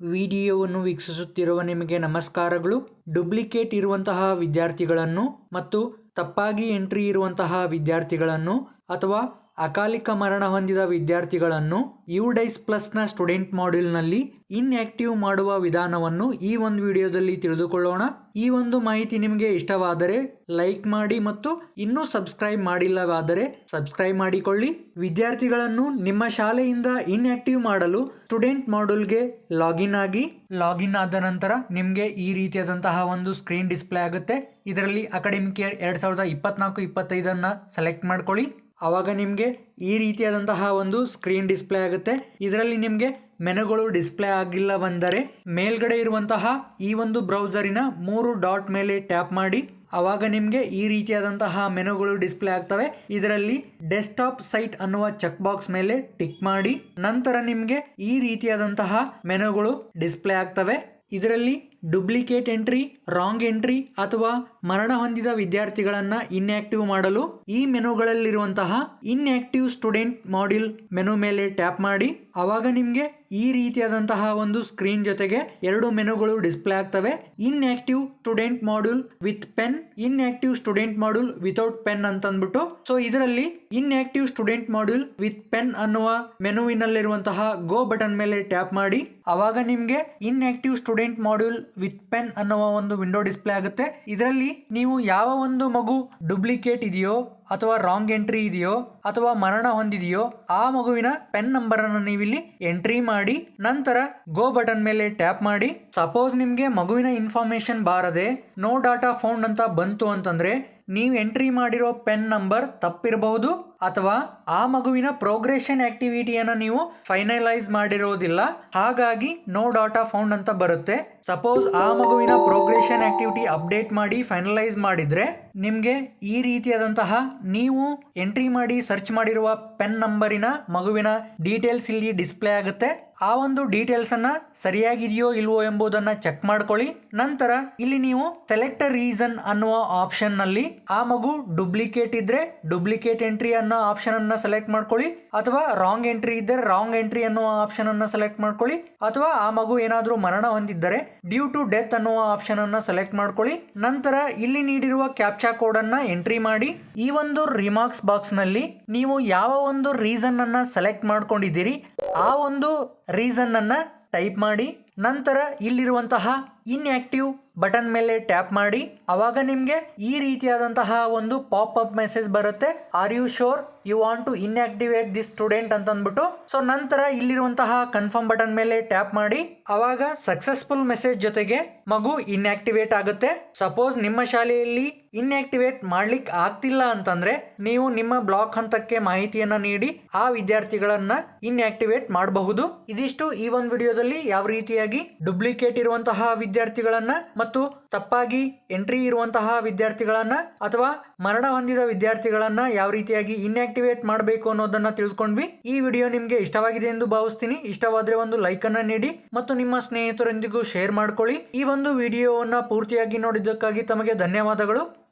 ವಿಡಿಯೋವನ್ನು ವೀಕ್ಷಿಸುತ್ತಿರುವ ನಿಮಗೆ ನಮಸ್ಕಾರಗಳು. ಡುಪ್ಲಿಕೇಟ್ ಇರುವಂತಹ ವಿದ್ಯಾರ್ಥಿಗಳನ್ನು ಮತ್ತು ತಪ್ಪಾಗಿ ಎಂಟ್ರಿ ಇರುವಂತಹ ವಿದ್ಯಾರ್ಥಿಗಳನ್ನು ಅಥವಾ ಅಕಾಲಿಕ ಮರಣ ಹೊಂದಿದ ವಿದ್ಯಾರ್ಥಿಗಳನ್ನು ಯು ಡೈಸ್ ಪ್ಲಸ್ನ ಸ್ಟೂಡೆಂಟ್ ಮಾಡ್ಯೂಲ್ನಲ್ಲಿ ಇನ್ಆಕ್ಟಿವ್ ಮಾಡುವ ವಿಧಾನವನ್ನು ಈ ಒಂದು ವಿಡಿಯೋದಲ್ಲಿ ತಿಳಿದುಕೊಳ್ಳೋಣ. ಈ ಒಂದು ಮಾಹಿತಿ ನಿಮಗೆ ಇಷ್ಟವಾದರೆ ಲೈಕ್ ಮಾಡಿ ಮತ್ತು ಇನ್ನೂ ಸಬ್ಸ್ಕ್ರೈಬ್ ಮಾಡಿಲ್ಲವಾದರೆ ಸಬ್ಸ್ಕ್ರೈಬ್ ಮಾಡಿಕೊಳ್ಳಿ. ವಿದ್ಯಾರ್ಥಿಗಳನ್ನು ನಿಮ್ಮ ಶಾಲೆಯಿಂದ ಇನ್ಆಕ್ಟಿವ್ ಮಾಡಲು ಸ್ಟೂಡೆಂಟ್ ಮಾಡ್ಯೂಲ್ಗೆ ಲಾಗಿನ್ ಆಗಿ, ಲಾಗಿನ್ ಆದ ನಂತರ ನಿಮಗೆ ಈ ರೀತಿಯಾದಂತಹ ಒಂದು ಸ್ಕ್ರೀನ್ ಡಿಸ್ಪ್ಲೇ ಆಗುತ್ತೆ. ಇದರಲ್ಲಿ ಅಕಾಡೆಮಿಕ್ ಇಯರ್ ಎರಡು ಸಾವಿರದ ಇಪ್ಪತ್ನಾಲ್ಕು, ಇಪ್ಪತ್ತೈದನ್ನು ಸೆಲೆಕ್ಟ್ ಮಾಡ್ಕೊಳ್ಳಿ. ಆವಾಗ ನಿಮಗೆ ಈ ರೀತಿಯಾದಂತಹ ಒಂದು ಸ್ಕ್ರೀನ್ ಡಿಸ್ಪ್ಲೇ ಆಗುತ್ತೆ. ಇದರಲ್ಲಿ ನಿಮಗೆ ಮೆನುಗಳು ಡಿಸ್ಪ್ಲೇ ಆಗಿಲ್ಲ ಬಂದರೆ ಮೇಲ್ಗಡೆ ಇರುವಂತಹ ಈ ಒಂದು ಬ್ರೌಸರಿನ ಮೂರು ಡಾಟ್ ಮೇಲೆ ಟ್ಯಾಪ್ ಮಾಡಿ ಆವಾಗ ನಿಮಗೆ ಈ ರೀತಿಯಾದಂತಹ ಮೆನುಗಳು ಡಿಸ್ಪ್ಲೇ ಆಗ್ತವೆ. ಇದರಲ್ಲಿ ಡೆಸ್ಕ್ಟಾಪ್ ಸೈಟ್ ಅನ್ನುವ ಚೆಕ್ ಬಾಕ್ಸ್ ಮೇಲೆ ಟಿಕ್ ಮಾಡಿ ನಂತರ ನಿಮಗೆ ಈ ರೀತಿಯಾದಂತಹ ಮೆನುಗಳು ಡಿಸ್ಪ್ಲೇ ಆಗ್ತವೆ. ಇದರಲ್ಲಿ ಡುಪ್ಲಿಕೇಟ್ ಎಂಟ್ರಿ, ರಾಂಗ್ ಎಂಟ್ರಿ ಅಥವಾ ಮರಣ ಹೊಂದಿದ ವಿದ್ಯಾರ್ಥಿಗಳನ್ನು ಇನ್ಆಕ್ಟಿವ್ ಮಾಡಲು ಈ ಮೆನುಗಳಲ್ಲಿರುವಂತಹ ಇನ್ಆಕ್ಟಿವ್ ಸ್ಟೂಡೆಂಟ್ ಮಾಡ್ಯೂಲ್ ಮೆನು ಮೇಲೆ ಟ್ಯಾಪ್ ಮಾಡಿ. ಆವಾಗ ನಿಮಗೆ ಈ ರೀತಿಯಾದಂತಹ ಒಂದು ಸ್ಕ್ರೀನ್ ಜೊತೆಗೆ ಎರಡು ಮೆನುಗಳು ಡಿಸ್ಪ್ಲೇ ಆಗ್ತವೆ. Inactive student module with pen inactive student module without pen ಅಂತ ಅಂದ್ಬಿಟ್ಟು ಸೊ ಇದರಲ್ಲಿ inactive student module with pen ಅನ್ನುವ ಮೆನುವಿನಲ್ಲಿರುವಂತಹ ಗೋ ಬಟನ್ ಮೇಲೆ ಟ್ಯಾಪ್ ಮಾಡಿ. ಆವಾಗ ನಿಮಗೆ inactive student module with pen ಅನ್ನುವ ಒಂದು ವಿಂಡೋ ಡಿಸ್ಪ್ಲೇ ಆಗುತ್ತೆ. ಇದರಲ್ಲಿ ನೀವು ಯಾವ ಒಂದು ಮಗು ಡುಪ್ಲಿಕೇಟ್ ಇದೆಯೋ ಅಥವಾ ರಾಂಗ್ ಎಂಟ್ರಿ ಇದೆಯೋ ಅಥವಾ ಮರಣ ಹೊಂದಿದೆಯೋ ಆ ಮಗುವಿನ ಪೆನ್ ನಂಬರ್ ಅನ್ನು ನೀವಿಲ್ಲಿ ಎಂಟ್ರಿ ಮಾಡಿ, ನಂತರ ಗೋ ಬಟನ್ ಮೇಲೆ ಟ್ಯಾಪ್ ಮಾಡಿ, ಸಪೋಸ್ ನಿಮಗೆ ಮಗುವಿನ ಇನ್ಫಾರ್ಮೇಶನ್ ಬಾರದೆ, ನೋ ಡಾಟಾ ಫೌಂಡ್ ಅಂತ ಬಂತು ಅಂತಂದ್ರೆ, ನೀವು ಎಂಟ್ರಿ ಮಾಡಿರೋ ಪೆನ್ ನಂಬರ್ ತಪ್ಪಿರಬಹುದು ಅಥವಾ ಆ ಮಗುವಿನ ಪ್ರೋಗ್ರೆಷನ್ ಆಕ್ಟಿವಿಟಿಯನ್ನು ನೀವು ಫೈನಲೈಸ್ ಮಾಡಿರೋದಿಲ್ಲ. ಹಾಗಾಗಿ ನೋ ಡಾಟಾ ಫೌಂಡ್ ಅಂತ ಬರುತ್ತೆ. ಸಪೋಸ್ ಆ ಮಗುವಿನ ಪ್ರೋಗ್ರೆಷನ್ ಆಕ್ಟಿವಿಟಿ ಅಪ್ಡೇಟ್ ಮಾಡಿ ಫೈನಲೈಸ್ ಮಾಡಿದ್ರೆ ನಿಮಗೆ ಈ ರೀತಿಯಾದಂತಹ ನೀವು ಎಂಟ್ರಿ ಮಾಡಿ ಸರ್ಚ್ ಮಾಡಿರುವ ಪೆನ್ ನಂಬರಿನ ಮಗುವಿನ ಡೀಟೇಲ್ಸ್ ಇಲ್ಲಿ ಡಿಸ್ಪ್ಲೇ ಆಗುತ್ತೆ. ಆ ಒಂದು ಡೀಟೇಲ್ಸ್ ಅನ್ನ ಸರಿಯಾಗಿದೆಯೋ ಇಲ್ವೋ ಎಂಬುದನ್ನ ಚೆಕ್ ಮಾಡ್ಕೊಳ್ಳಿ. ನಂತರ ಇಲ್ಲಿ ನೀವು ಸೆಲೆಕ್ಟ್ ರೀಸನ್ ಅನ್ನುವ ಆಪ್ಷನ್ನಲ್ಲಿ ಆ ಮಗು ಡುಪ್ಲಿಕೇಟ್ ಇದ್ರೆ ಡುಪ್ಲಿಕೇಟ್ ಎಂಟ್ರಿ ಅನ್ನೋ ಆಪ್ಷನ್ ಅನ್ನ ಸೆಲೆಕ್ಟ್ ಮಾಡ್ಕೊಳ್ಳಿ. ಅಥವಾ ರಾಂಗ್ ಎಂಟ್ರಿ ಇದ್ದರೆ ರಾಂಗ್ ಎಂಟ್ರಿ ಅನ್ನುವ ಆಪ್ಷನ್ ಅನ್ನ ಸೆಲೆಕ್ಟ್ ಮಾಡ್ಕೊಳ್ಳಿ. ಅಥವಾ ಆ ಮಗು ಏನಾದರೂ ಮರಣ ಹೊಂದಿದ್ದರೆ ಡ್ಯೂ ಟು ಡೆತ್ ಅನ್ನುವ ಆಪ್ಷನ್ ಅನ್ನ ಸೆಲೆಕ್ಟ್ ಮಾಡ್ಕೊಳ್ಳಿ. ನಂತರ ಇಲ್ಲಿ ನೀಡಿರುವ ಕ್ಯಾಪ್ಚಾ ಕೋಡ್ ಅನ್ನ ಎಂಟ್ರಿ ಮಾಡಿ. ಈ ಒಂದು ರಿಮಾರ್ಕ್ಸ್ ಬಾಕ್ಸ್ನಲ್ಲಿ ನೀವು ಯಾವ ಒಂದು ರೀಸನ್ ಅನ್ನ ಸೆಲೆಕ್ಟ್ ಮಾಡ್ಕೊಂಡಿದ್ದೀರಿ, ಆ ಒಂದು ರೀಸನ್ ಅನ್ನ ಟೈಪ್ ಮಾಡಿ. ನಂತರ ಇಲ್ಲಿರುವಂತಹ ಇನ್ಆಕ್ಟಿವ್ ಬಟನ್ ಮೇಲೆ ಟ್ಯಾಪ್ ಮಾಡಿ, ಅವಾಗ ನಿಮಗೆ ಈ ರೀತಿಯಾದಂತಹ ಒಂದು ಪಾಪ್ ಅಪ್ ಮೆಸೇಜ್ ಬರುತ್ತೆ. Are you sure you want to inactivate this student ಅಂತ ಅಂದ್ಬಿಟ್ಟು ಸೊ ನಂತರ ಇಲ್ಲಿರುವಂತಹ ಕನ್ಫರ್ಮ್ ಬಟನ್ ಮೇಲೆ ಟ್ಯಾಪ್ ಮಾಡಿ, ಅವಾಗ ಸಕ್ಸಸ್ಫುಲ್ ಮೆಸೇಜ್ ಜೊತೆಗೆ ಮಗು ಇನ್ಆಕ್ಟಿವೇಟ್ ಆಗುತ್ತೆ. ಸಪೋಸ್ ನಿಮ್ಮ ಶಾಲೆಯಲ್ಲಿ ಇನ್ಆಕ್ಟಿವೇಟ್ ಮಾಡ್ಲಿಕ್ಕೆ ಆಗ್ತಿಲ್ಲ ಅಂತಂದ್ರೆ ನೀವು ನಿಮ್ಮ ಬ್ಲಾಕ್ ಹಂತಕ್ಕೆ ಮಾಹಿತಿಯನ್ನ ನೀಡಿ, ಆ ವಿದ್ಯಾರ್ಥಿಗಳನ್ನ ಇನ್ಆಕ್ಟಿವೇಟ್ ಮಾಡಬಹುದು. ಇದಿಷ್ಟು ಈ ಒಂದು ವಿಡಿಯೋದಲ್ಲಿ ಯಾವ ರೀತಿಯಾಗಿ ಡುಪ್ಲಿಕೇಟ್ ಇರುವಂತಹ ವಿದ್ಯಾರ್ಥಿಗಳನ್ನ ಮತ್ತು ತಪ್ಪಾಗಿ ಎಂಟ್ರಿ ಇರುವಂತಹ ವಿದ್ಯಾರ್ಥಿಗಳನ್ನ ಅಥವಾ ಮರಣ ಹೊಂದಿದ ವಿದ್ಯಾರ್ಥಿಗಳನ್ನ ಯಾವ ರೀತಿಯಾಗಿ ಇನ್ಆಕ್ಟಿವೇಟ್ ಮಾಡಬೇಕು ಅನ್ನೋದನ್ನ ತಿಳ್ಕೊಂಡ್ವಿ ಈ ವಿಡಿಯೋ ನಿಮಗೆ ಇಷ್ಟವಾಗಿದೆ ಎಂದು ಭಾವಿಸ್ತೀನಿ. ಇಷ್ಟವಾದ್ರೆ ಒಂದು ಲೈಕ್ ಅನ್ನ ನೀಡಿ ಮತ್ತು ನಿಮ್ಮ ಸ್ನೇಹಿತರೊಂದಿಗೂ ಶೇರ್ ಮಾಡ್ಕೊಳ್ಳಿ. ಈ ಒಂದು ವಿಡಿಯೋವನ್ನ ಪೂರ್ತಿಯಾಗಿ ನೋಡಿದ್ದಕ್ಕಾಗಿ ತಮಗೆ ಧನ್ಯವಾದಗಳು.